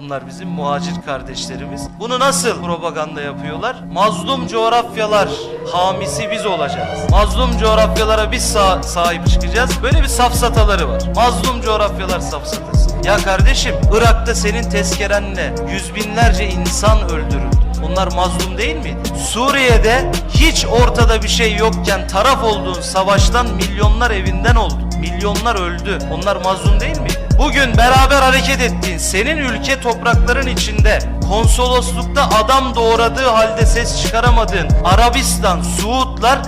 Onlar bizim muhacir kardeşlerimiz. Bunu nasıl propaganda yapıyorlar? Mazlum coğrafyalar hamisi biz olacağız. Mazlum coğrafyalara biz sah- sahip çıkacağız. Böyle bir safsataları var. Mazlum coğrafyalar safsatası. Ya kardeşim Irak'ta senin tezkerenle yüz binlerce insan öldürüldü. Bunlar mazlum değil miydi? Suriye'de hiç ortada bir şey yokken taraf olduğun savaştan milyonlar evinden oldu. Milyonlar öldü. Onlar mazlum değil miydi? Bugün beraber hareket ettiğin, senin ülke toprakların içinde konsoloslukta adam doğradığı halde ses çıkaramadığın Arabistan, Suudlar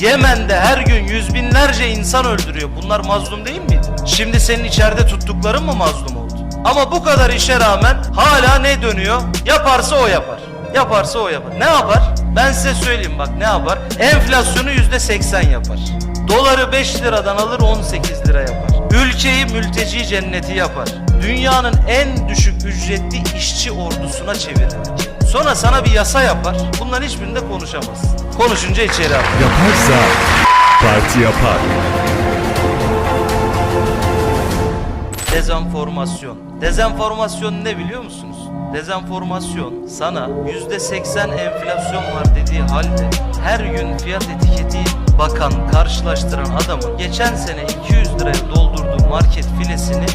Yemen'de her gün yüz binlerce insan öldürüyor. Bunlar mazlum değil miydi? Şimdi senin içeride tuttukların mı mazlum oldu? Ama bu kadar işe rağmen hala ne dönüyor? Yaparsa o yapar. Yaparsa o yapar. Ne yapar? Ben size söyleyeyim bak ne yapar? Enflasyonu yüzde seksen yapar. Doları 5 liradan alır 18 lira yapar. Ülkeyi mülteci cenneti yapar. Dünyanın en düşük ücretli işçi ordusuna çevirir. Sonra sana bir yasa yapar. Bunların hiçbirinde konuşamazsın. Konuşunca içeri at. Yaparsa parti yapar. Dezenformasyon. Dezenformasyon ne biliyor musunuz? Dezenformasyon sana %80 enflasyon var dediği halde her gün fiyat etiketi bakan, karşılaştıran adamın geçen sene 200 liraya doldurduğu market filesini